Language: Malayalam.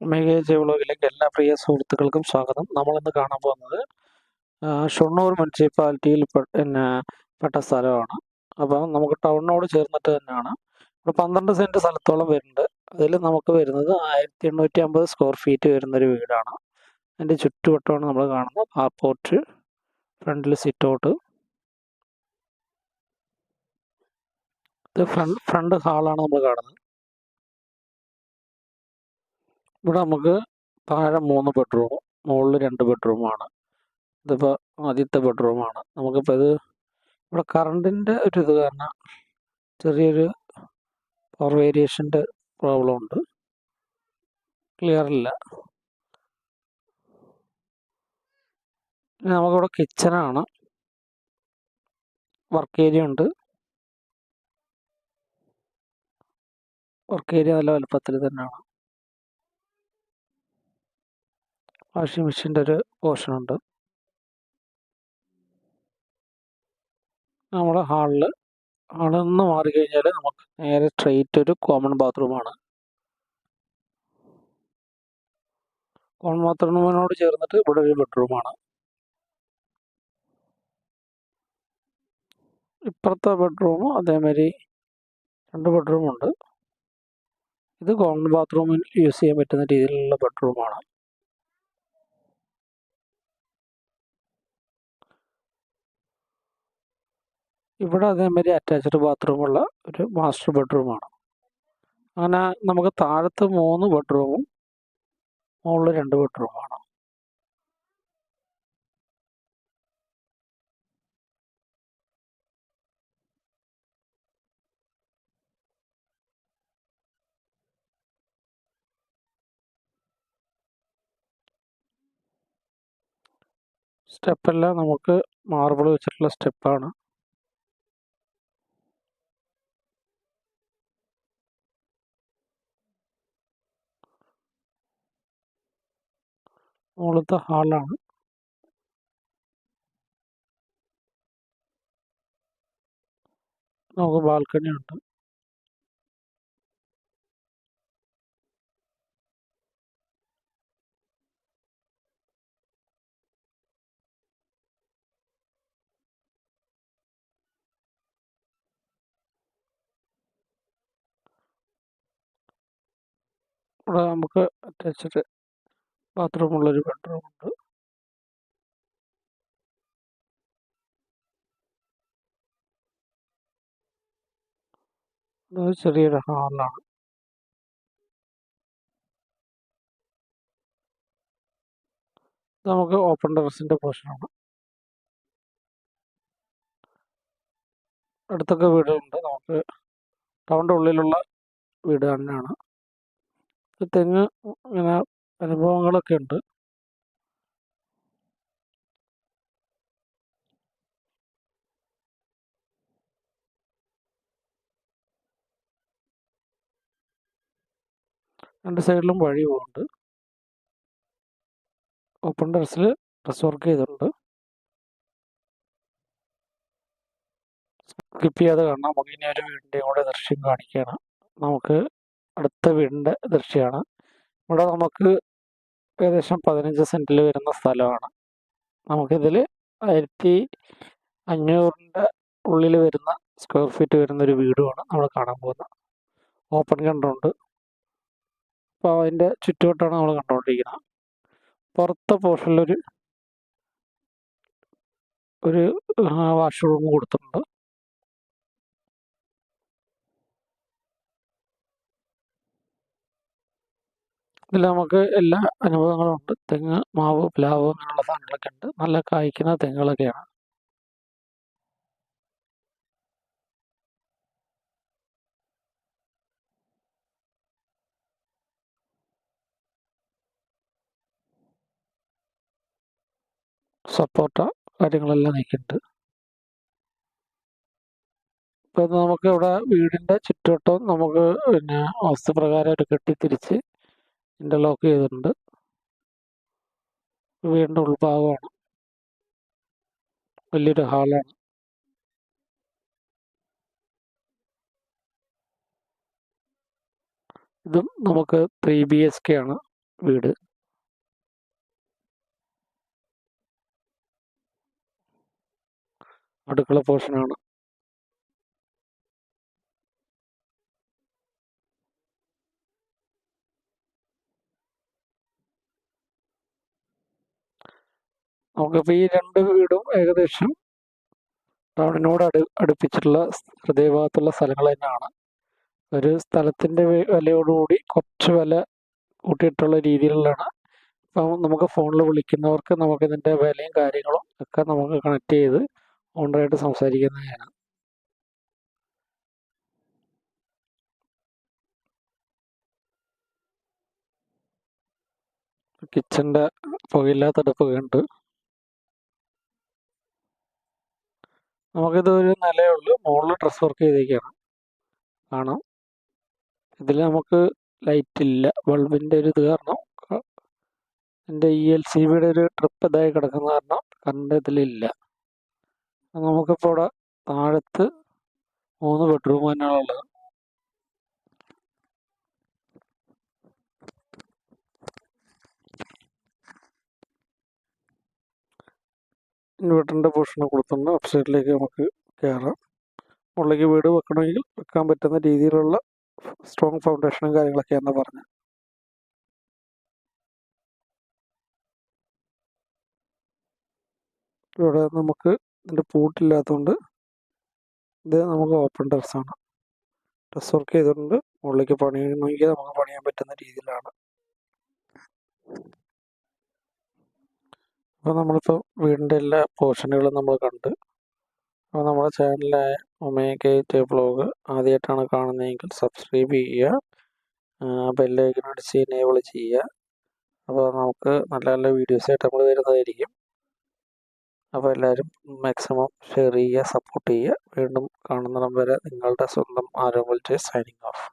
മെഗേജ് വ്ളോഗിലേക്ക് എല്ലാ പ്രിയ സുഹൃത്തുക്കൾക്കും സ്വാഗതം. നമ്മൾ ഇന്ന് കാണാൻ പോകുന്നത് ഷൊണ്ണൂർ മുനിസിപ്പാലിറ്റിയിൽ പിന്നെ പെട്ട സ്ഥലമാണ്. അപ്പം നമുക്ക് ടൗണിനോട് ചേർന്നിട്ട് തന്നെയാണ്. ഇവിടെ പന്ത്രണ്ട് സെന്റ് സ്ഥലത്തോളം വരുന്നുണ്ട്. അതിൽ നമുക്ക് വരുന്നത് ആയിരത്തി എണ്ണൂറ്റി അമ്പത് സ്ക്വയർ ഫീറ്റ് വരുന്നൊരു വീടാണ്. അതിന്റെ ചുറ്റുവട്ടമാണ് നമ്മൾ കാണുന്നത്. കാർപോർട്ട് ഫ്രണ്ടിൽ സിറ്റൗട്ട് ഇത് ഫ്രണ്ട് ഫ്രണ്ട് ഹാളാണ് നമ്മൾ കാണുന്നത്. ഇവിടെ നമുക്ക് താഴെ മൂന്ന് ബെഡ്റൂം മുകളിൽ രണ്ട് ബെഡ്റൂമാണ് ഇതിപ്പോൾ ആദ്യത്തെ ബെഡ്റൂമാണ് നമുക്കിപ്പോൾ ഇത് ഇവിടെ കറണ്ടിന്റെ ഒരു ഇത് കാരണം ചെറിയൊരു പവർ വേരിയേഷന്റെ പ്രോബ്ലം ഉണ്ട്. ക്ലിയർ ഇല്ല. നമുക്കിവിടെ കിച്ചനാണ് വർക്ക് ഏരിയ ഉണ്ട്. വർക്ക് ഏരിയ നല്ല വലുപ്പത്തിൽ തന്നെയാണ്. വാഷിംഗ് മെഷീന്റെ ഒരു പോർഷനുണ്ട്. നമ്മുടെ ഹാളിൽ ഹാളിൽ നിന്ന് മാറി കഴിഞ്ഞാൽ നമുക്ക് നേരെ സ്ട്രെയിറ്റ് ഒരു കോമൺ ബാത്റൂമാണ്. കോമൺ ബാത്റൂമിനോട് ചേർന്നിട്ട് ഇവിടെ ഒരു ബെഡ്റൂമാണ്. ഇപ്പുറത്തെ ബെഡ്റൂം അതേമാതിരി രണ്ട് ബെഡ്റൂമുണ്ട്. ഇത് കോമൺ ബാത്റൂമിൽ യൂസ് ചെയ്യാൻ പറ്റുന്ന രീതിയിലുള്ള ബെഡ്റൂമാണ്. ഇവിടെ അതേമാതിരി അറ്റാച്ച്ഡ് ബാത്റൂമുള്ള ഒരു മാസ്റ്റർ ബെഡ്റൂമാണ് അങ്ങനെ നമുക്ക് താഴത്ത് മൂന്ന് ബെഡ്റൂമും മുകളിൽ രണ്ട് ബെഡ്റൂമാണ് സ്റ്റെപ്പെല്ലാം നമുക്ക് മാർബിൾ വെച്ചിട്ടുള്ള സ്റ്റെപ്പാണ് മുകളിലത്തെ ഹാളാണ്. നമുക്ക് ബാൽക്കണി ഉണ്ട്. ഇവിടെ നമുക്ക് അറ്റാച്ച്ഡ് ബാത്റൂം ബെഡ്റൂമുണ്ട്. ഇത് ചെറിയൊരു ഹാളാണ്. നമുക്ക് ഓപ്പൺ ടെറസിന്റെ പോർഷനാണ്. അടുത്തൊക്കെ വീടുകളുണ്ട്. നമുക്ക് ടൗണിന്റെ ഉള്ളിലുള്ള വീട് തന്നെയാണ്. തെങ്ങ് ഇങ്ങനെ അനുഭവങ്ങളൊക്കെ ഉണ്ട്. രണ്ട് സൈഡിലും വഴി പോകുന്നുണ്ട്. ഓപ്പൺ ടെറസിൽ ഡ്രസ് വർക്ക് ചെയ്തിട്ടുണ്ട്. സ്കിപ്പ് ചെയ്യാതെ കാണാം. നമുക്ക് ഇനി ഒരു വീടിന്റെ കൂടെ ദൃശ്യം കാണിക്കുകയാണ് നമുക്ക് അടുത്ത വീടിന്റെ ദൃശ്യമാണ് ഇവിടെ നമുക്ക് ഏകദേശം പതിനഞ്ച് സെന്റിൽ വരുന്ന സ്ഥലമാണ്. നമുക്കിതിൽ ആയിരത്തി അഞ്ഞൂറിന്റെ ഉള്ളിൽ വരുന്ന സ്ക്വയർ ഫീറ്റ് വരുന്ന ഒരു വീടുമാണ് നമ്മൾ കാണാൻ പോകുന്നത്. ഓപ്പൺ കണ്ടുണ്ട്. അപ്പോൾ അതിന്റെ ചുറ്റുവട്ടാണ് നമ്മൾ കണ്ടുകൊണ്ടിരിക്കുന്നത് പുറത്തെ പോർഷനിലൊരു ഒരു വാഷ്റൂം കൊടുത്തിട്ടുണ്ട്. ഇതിൽ നമുക്ക് എല്ലാ അനുഭവങ്ങളും ഉണ്ട്. തെങ്ങ് മാവ് പ്ലാവ് അങ്ങനെയുള്ള സാധനങ്ങളൊക്കെ ഉണ്ട്. നല്ല കായ്ക്കുന്ന തെങ്ങുകളൊക്കെയാണ്. സപ്പോർട്ട കാര്യങ്ങളെല്ലാം നിൽക്കുന്നുണ്ട് ഇപ്പം നമുക്ക് ഇവിടെ വീടിന്റെ ചുറ്റുവട്ടം നമുക്ക് പിന്നെ വസ്തുപ്രകാരമായിട്ട് കെട്ടിത്തിരിച്ച് ഇന്റർലോക്ക് ചെയ്തിട്ടുണ്ട്. വീടിന്റെ ഉൾഭാഗമാണ്. വലിയൊരു ഹാളാണ് ഇതും നമുക്ക് ത്രീ ബി എസ് കെ ആണ് വീട്. അടുക്കള പോർഷനാണ് നമുക്കിപ്പോൾ ഈ രണ്ട് വീടും ഏകദേശം ടൗണിനോട് അടു അടുപ്പിച്ചിട്ടുള്ള ഹൃദയഭാഗത്തുള്ള സ്ഥലങ്ങൾ തന്നെയാണ്. ഒരു സ്ഥലത്തിന്റെ വിലയോടുകൂടി കുറച്ച് വില കൂട്ടിയിട്ടുള്ള രീതിയിലുള്ളതാണ്. ഇപ്പം നമുക്ക് ഫോണിൽ വിളിക്കുന്നവർക്ക് നമുക്കിതിന്റെ വിലയും കാര്യങ്ങളും ഒക്കെ നമുക്ക് കണക്ട് ചെയ്ത് ഓണറായിട്ട് സംസാരിക്കുന്നതാണ്. കിച്ചന്റെ പുകയില്ലാത്ത അടുപ്പ് കണ്ട് നമുക്കിത് ഒരു നിലയേ ഉള്ളൂ. മുകളിൽ ഡ്രസ് വർക്ക് ചെയ്തേക്കാണ്. കാണാം. ഇതിൽ നമുക്ക് ലൈറ്റ് ഇല്ല. ബൾബിന്റെ ഒരു ഇത് കാരണം എന്റെ ഇ എൽ സി ബിയുടെ ഒരു ട്രിപ്പ് ഇതായി കിടക്കുന്ന കാരണം കറണ്ട് ഇതിലില്ല നമുക്കിപ്പോൾ ഇവിടെ താഴത്ത് മൂന്ന് ബെഡ്റൂം തന്നെയാണ് ഇൻവെർട്ടറിന്റെ പോർഷൻ കൊടുത്തുണ്ട് അപ്സൈഡിലേക്ക് നമുക്ക് കയറാം. മുകളിലേക്ക് വീട് വെക്കണമെങ്കിൽ വെക്കാൻ പറ്റുന്ന രീതിയിലുള്ള സ്ട്രോങ് ഫൗണ്ടേഷനും കാര്യങ്ങളൊക്കെയാണ് പറഞ്ഞത് ഇവിടെ നമുക്ക് ഇതിന്റെ പൂട്ടില്ലാത്തതുകൊണ്ട് ഇത് നമുക്ക് ഓപ്പൺ ടെറസാണ് ടെറസ് വർക്ക് ചെയ്തിട്ടുണ്ട്. മുകളിലേക്ക് പണിയണമെങ്കിൽ നമുക്ക് പണിയാൻ പറ്റുന്ന രീതിയിലാണ്. അപ്പോൾ നമ്മളിപ്പോൾ വീടിന്റെ എല്ലാ പോർഷനുകളും നമ്മൾ കണ്ട്. അപ്പോൾ നമ്മുടെ ചാനലായ ഒമേഗ ബ്ലോഗ് ആദ്യമായിട്ടാണ് കാണുന്നതെങ്കിൽ സബ്സ്ക്രൈബ് ചെയ്യുക. ബെല്ലൈക്കൺ അടിച്ച് എനേബിൾ ചെയ്യുക. അപ്പോൾ നമുക്ക് നല്ല നല്ല വീഡിയോസായിട്ട് നമ്മൾ വരുന്നതായിരിക്കും. അപ്പോൾ എല്ലാവരും മാക്സിമം ഷെയർ ചെയ്യുക സപ്പോർട്ട് ചെയ്യുക. വീണ്ടും കാണുന്നിടം വരെ നിങ്ങളുടെ സ്വന്തം ആരോഗ്യ സൈനിങ് ഓഫ്